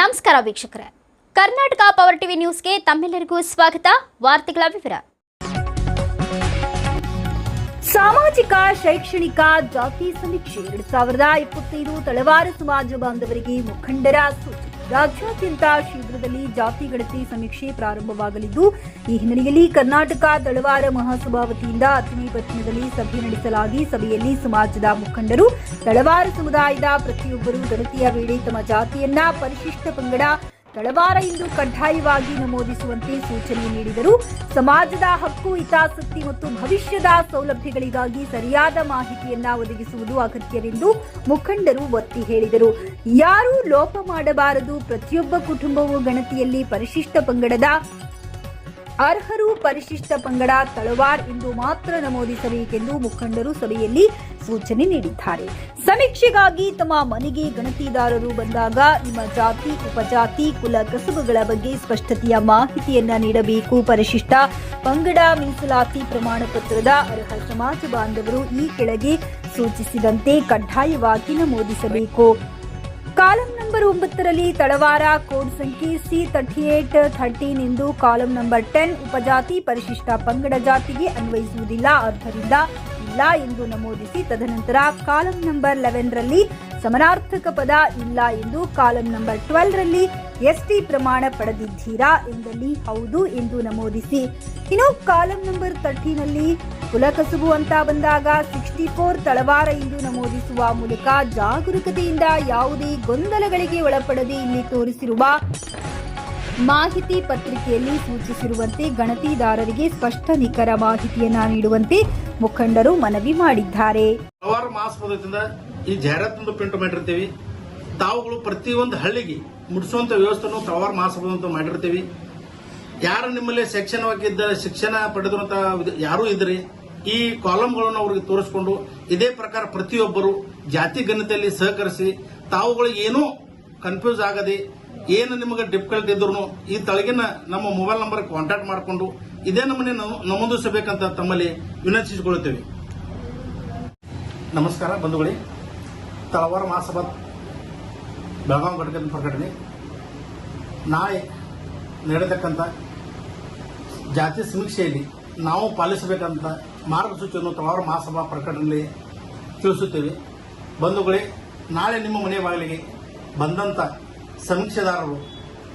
ನಮಸ್ಕಾರ ವೀಕ್ಷಕರೇ. Karnataka power TV ನ್ಯೂಸ್ಗೆ ತಮ್ಮೆಲ್ಲರಿಗೂ ಸ್ವಾಗತ. ವಾರ್ತೆಗಳ ವಿವರ. ಸಾಮಾಜಿಕ, ಶೈಕ್ಷಣಿಕ ಜಾತಿ ಸಮೀಕ್ಷೆ ಎರಡ್ ಸಾವಿರದ ಇಪ್ಪತ್ತೈದು ತಳವಾರ ಸಮಾಜ ಬಾಂಧವರಿಗೆ ಮುಖಂಡರ ಸೂಚನೆ. ರಾಜ್ಯಾದ್ಯಂತ ಶೀಘ್ರದಲ್ಲಿ ಜಾತಿ ಗಣತಿ ಸಮೀಕ್ಷೆ ಪ್ರಾರಂಭವಾಗಲಿದ್ದು, ಈ ಹಿನ್ನೆಲೆಯಲ್ಲಿ ಕರ್ನಾಟಕ ತಳವಾರ ಮಹಾಸಭಾ ವತಿಯಿಂದ ಅತಿನಿ ಪಟ್ಟಣದಲ್ಲಿ ಸಭೆ ನಡೆಸಲಾಗಿ ಸಭೆಯಲ್ಲಿ ಸಮಾಜದ ಮುಖಂಡರು ತಳವಾರ ಸಮುದಾಯದ ಪ್ರತಿಯೊಬ್ಬರು ಗಣತಿಯ ವೇಳೆ ತಮ್ಮ ಜಾತಿಯನ್ನ ಪರಿಶಿಷ್ಟ ಪಂಗಡ ತಳವಾರ ಇಂದು ಕಡ್ಡಾಯವಾಗಿ ನಮೂದಿಸುವಂತೆ ಸೂಚನೆ ನೀಡಿದರು. ಸಮಾಜದ ಹಕ್ಕು, ಹಿತಾಸಕ್ತಿ ಮತ್ತು ಭವಿಷ್ಯದ ಸೌಲಭ್ಯಗಳಿಗಾಗಿ ಸರಿಯಾದ ಮಾಹಿತಿಯನ್ನ ಒದಗಿಸುವುದು ಅಗತ್ಯವೆಂದು ಮುಖಂಡರು ಒತ್ತಿ ಹೇಳಿದರು. ಯಾರೂ ಲೋಪ ಮಾಡಬಾರದು. ಪ್ರತಿಯೊಬ್ಬ ಕುಟುಂಬವು ಗಣತಿಯಲ್ಲಿ ಪರಿಶಿಷ್ಟ ಪಂಗಡದ ಅರ್ಹರು ಪರಿಶಿಷ್ಟ ಪಂಗಡ ತಳವಾರ್ ಎಂದು ಮಾತ್ರ ನಮೂದಿಸಬೇಕೆಂದು ಮುಖಂಡರು ಸಭೆಯಲ್ಲಿ ಸೂಚನೆ ನೀಡಿದ್ದಾರೆ. ಸಮೀಕ್ಷೆಗಾಗಿ ತಮ್ಮ ಮನೆಗೆ ಗಣತಿದಾರರು ಬಂದಾಗ ನಿಮ್ಮ ಜಾತಿ, ಉಪಜಾತಿ, ಕುಲ ಕಸುಬುಗಳ ಬಗ್ಗೆ ಸ್ಪಷ್ಟತೆಯ ಮಾಹಿತಿಯನ್ನ ನೀಡಬೇಕು. ಪರಿಶಿಷ್ಟ ಪಂಗಡ ಮೀಸಲಾತಿ ಪ್ರಮಾಣ ಪತ್ರದ ಅರ್ಹ ಸಮಾಜ ಬಾಂಧವರು ಈ ಕೆಳಗೆ ಸೂಚಿಸಿದಂತೆ ಕಡ್ಡಾಯವಾಗಿ ನಮೂದಿಸಬೇಕು. ಕಾಲಂ ನಂಬರ್ ಒಂಬತ್ತರಲ್ಲಿ ತಳವಾರ ಕೋಡ್ ಸಂಖ್ಯೆ ಸಿ ತರ್ಟಿ ಏಟ್ ಥರ್ಟೀನ್ ಎಂದು ಕಾಲಂ ನಂಬರ್ ಟೆನ್ ಉಪಜಾತಿ ಪರಿಶಿಷ್ಟ ಪಂಗಡ ಜಾತಿಗೆ ಅನ್ವಯಿಸುವುದಿಲ್ಲ. ಆದ್ದರಿಂದ ಇಲ್ಲ ಎಂದು ನಮೂದಿಸಿ ತದನಂತರ ಕಾಲಂ ನಂಬರ್ ಲೆವೆನ್ ರಲ್ಲಿ ಸಮನಾರ್ಥಕ ಪದ ಇಲ್ಲ ಎಂದು ಕಾಲಂ ನಂಬರ್ ಟ್ವೆಲ್ ರಲ್ಲಿ ಎಸ್ಟಿ ಪ್ರಮಾಣ ಪಡೆದಿದ್ದೀರಾ ಎಂದಲ್ಲಿ ಹೌದು ಎಂದು ನಮೂದಿಸಿ. ಇನ್ನು ಕಾಲಂ ನಂಬರ್ ತರ್ಟಿನಲ್ಲಿ ಕುಲಕಸುಬು ಅಂತ ಬಂದಾಗ ಸಿಕ್ಸ್ಟಿ ಫೋರ್ ತಳವಾರ ಎಂದು ನಮೂದಿಸುವ ಮೂಲಕ ಜಾಗರೂಕತೆಯಿಂದ ಯಾವುದೇ ಗೊಂದಲಗಳಿಗೆ ಒಳಪಡದೆ ಇಲ್ಲಿ ತೋರಿಸಿರುವ ಮಾಹಿತಿ ಪತ್ರಿಕೆಯಲ್ಲಿ ಸೂಚಿಸಿರುವಂತೆ ಗಣತಿದಾರರಿಗೆ ಸ್ಪಷ್ಟ ನಿಖರ ಮಾಹಿತಿಯನ್ನ ನೀಡುವಂತೆ ಮುಖಂಡರು ಮನವಿ ಮಾಡಿದ್ದಾರೆ. ಈ ಜಾಹೀರಾತೊಂದು ಪ್ರಿಂಟ್ ಮಾಡಿರ್ತೀವಿ. ತಾವುಗಳು ಪ್ರತಿಯೊಂದು ಹಳ್ಳಿಗೆ ಮುಡಿಸುವಂತ ವ್ಯವಸ್ಥೆನು ತಳವಾರು ಮಹಾಸಭಾ ಮಾಡಿರ್ತೀವಿ. ಯಾರು ನಿಮ್ಮಲ್ಲಿ ಶಿಕ್ಷಣವಾಗಿದ್ದ ಶಿಕ್ಷಣ ಪಡೆದಿರುವಂಥ ಯಾರೂ ಇದ್ರಿ, ಈ ಕಾಲಂಗಳನ್ನು ಅವರಿಗೆ ತೋರಿಸ್ಕೊಂಡು ಇದೇ ಪ್ರಕಾರ ಪ್ರತಿಯೊಬ್ಬರು ಜಾತಿ ಘನತೆಯಲ್ಲಿ ಸಹಕರಿಸಿ ತಾವುಗಳು ಏನೂ ಕನ್ಫ್ಯೂಸ್ ಆಗದೆ ಏನು ನಿಮಗೆ ಡಿಫಿಕಲ್ಟ್ ಇದ್ರು ಈ ತಳಗಿನ ನಮ್ಮ ಮೊಬೈಲ್ ನಂಬರ್ ಕಾಂಟ್ಯಾಕ್ಟ್ ಮಾಡಿಕೊಂಡು ಇದೇ ನಮ್ಮನೆ ನಮೂದಿಸಬೇಕಂತ ತಮ್ಮಲ್ಲಿ ವಿನಂತಿಸಿಕೊಳ್ಳುತ್ತೇವೆ. ನಮಸ್ಕಾರ ಬಂಧುಗಳೇ. ತಳವಾರ ಮಹಾಸಭಾ ಬೆಳಗಾವಿ ಘಟಕದ ಪ್ರಕಟಣೆ. ನಾಳೆ ನಡೆಯತಕ್ಕಂಥ ಜಾತಿ ಸಮೀಕ್ಷೆಯಲ್ಲಿ ನಾವು ಪಾಲಿಸಬೇಕಂತ ಮಾರ್ಗಸೂಚಿಯನ್ನು ತಳವಾರ ಮಹಾಸಭಾ ಪ್ರಕಟಣೆಯಲ್ಲಿ ತಿಳಿಸುತ್ತೇವೆ. ಬಂಧುಗಳೇ, ನಾಳೆ ನಿಮ್ಮ ಮನೆ ಬಾಗಿಲಿಗೆ ಬಂದಂಥ ಸಮೀಕ್ಷೆದಾರರು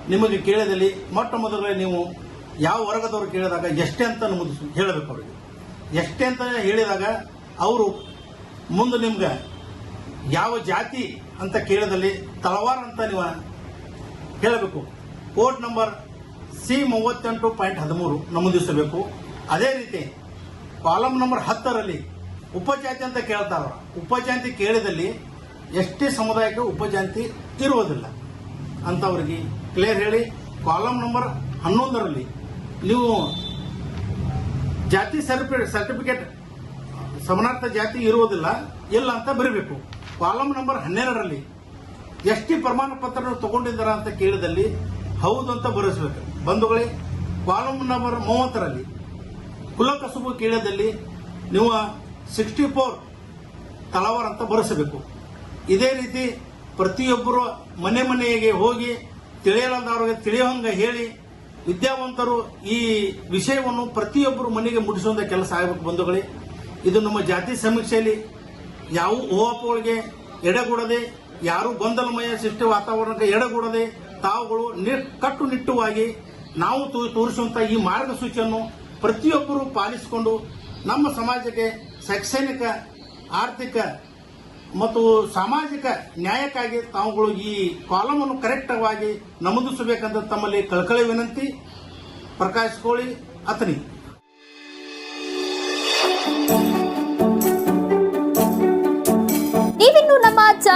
ನಿಮಗೆ ಕೇಳಿದಲ್ಲಿ ಮೊಟ್ಟ ಮೊದಲುಗಳೇ ನೀವು ಯಾವ ವರ್ಗದವರು ಕೇಳಿದಾಗ ಎಷ್ಟೇ ಅಂತ ನಮೂದಿಸಿ, ಹೇಳಬೇಕು ಅವರಿಗೆ. ಎಷ್ಟೇ ಅಂತ ಹೇಳಿದಾಗ ಅವರು ಮುಂದೆ ನಿಮ್ಗೆ ಯಾವ ಜಾತಿ ಅಂತ ಕೇಳಿದಲ್ಲಿ ತಲವಾರ್ ಅಂತ ನೀವು ಹೇಳಬೇಕು. ಕೋರ್ಟ್ ನಂಬರ್ ಸಿ ಮೂವತ್ತೆಂಟು ಪಾಯಿಂಟ್ ಹದಿಮೂರು ನಮೂದಿಸಬೇಕು. ಅದೇ ರೀತಿ ಕಾಲಂ ನಂಬರ್ ಹತ್ತರಲ್ಲಿ ಉಪಜಾತಿ ಅಂತ ಕೇಳ್ತಾರ. ಉಪಜಾತಿ ಕೇಳಿದಲ್ಲಿ ಎಷ್ಟೇ ಸಮುದಾಯಕ್ಕೆ ಉಪಜಾತಿ ಇರುವುದಿಲ್ಲ. ಅಂತವ್ರಿಗೆ ಕ್ಲಿಯರ್ ಹೇಳಿ. ಕಾಲಂ ನಂಬರ್ ಹನ್ನೊಂದರಲ್ಲಿ ನೀವು ಜಾತಿ ಸರ್ಟಿಫಿಕೇಟ್ ಸಮನಾರ್ಥ ಜಾತಿ ಇರುವುದಿಲ್ಲ, ಇಲ್ಲ ಅಂತ ಬರೀಬೇಕು. ಕಾಲಂ ನಂಬರ್ ಹನ್ನೆರಡರಲ್ಲಿ ಎಷ್ಟಿ ಪ್ರಮಾಣ ಪತ್ರ ತಗೊಂಡಿದ್ದಾರ ಅಂತ ಕೇಳಿದಲ್ಲಿ ಹೌದು ಅಂತ ಬರೆಸಬೇಕು. ಬಂಧುಗಳೇ ಕಾಲಂ ನಂಬರ್ ಮೂವತ್ತರಲ್ಲಿ ಕುಲಕಸುಬು ಕೇಳಿದಲ್ಲಿ ನೀವು ಸಿಕ್ಸ್ಟಿ ಫೋರ್ ತಳವಾರ ಅಂತ ಬರೆಸಬೇಕು. ಇದೇ ರೀತಿ ಪ್ರತಿಯೊಬ್ಬರು ಮನೆ ಮನೆಗೆ ಹೋಗಿ ತಿಳಿಯಲಾದವ್ರಿಗೆ ತಿಳಿಯೋಂಗೆ ಹೇಳಿ ವಿದ್ಯಾವಂತರು ಈ ವಿಷಯವನ್ನು ಪ್ರತಿಯೊಬ್ಬರು ಮನೆಗೆ ಮುಟ್ಟಿಸುವಂತ ಕೆಲಸ ಆಗಬೇಕು ಬಂಧುಗಳೇ. ಇದು ನಮ್ಮ ಜಾತಿ ಸಮೀಕ್ಷೆಯಲ್ಲಿ ಯಾವ ಓಪೋಳಿಗೆ ಎಡೆಗೂಡದೆ, ಯಾರು ಗೊಂದಲಮಯ ಸೃಷ್ಟಿ ವಾತಾವರಣಕ್ಕೆ ಎಡೆಗೂಡದೆ, ತಾವುಗಳು ಕಟ್ಟುನಿಟ್ಟುವಾಗಿ ನಾವು ತೋ- ತೋರಿಸುವಂತ ಈ ಮಾರ್ಗಸೂಚಿಯನ್ನು ಪ್ರತಿಯೊಬ್ಬರು ಪಾಲಿಸಿಕೊಂಡು ನಮ್ಮ ಸಮಾಜಕ್ಕೆ ಶೈಕ್ಷಣಿಕ, ಆರ್ಥಿಕ ಮತ್ತು ಸಾಮಾಜಿಕ ನ್ಯಾಯಕ್ಕಾಗಿ ತಾವುಗಳು ಈ ಕಾಲಮನ್ನು ಕರೆಕ್ಟ್ ಆಗಿ ನಮೂದಿಸಬೇಕಂತ ತಮ್ಮಲ್ಲಿ ಕಳಕಳಿ ವಿನಂತಿ ಪ್ರಕಾಶ್ ಕೋಳಿ ಅತನಿ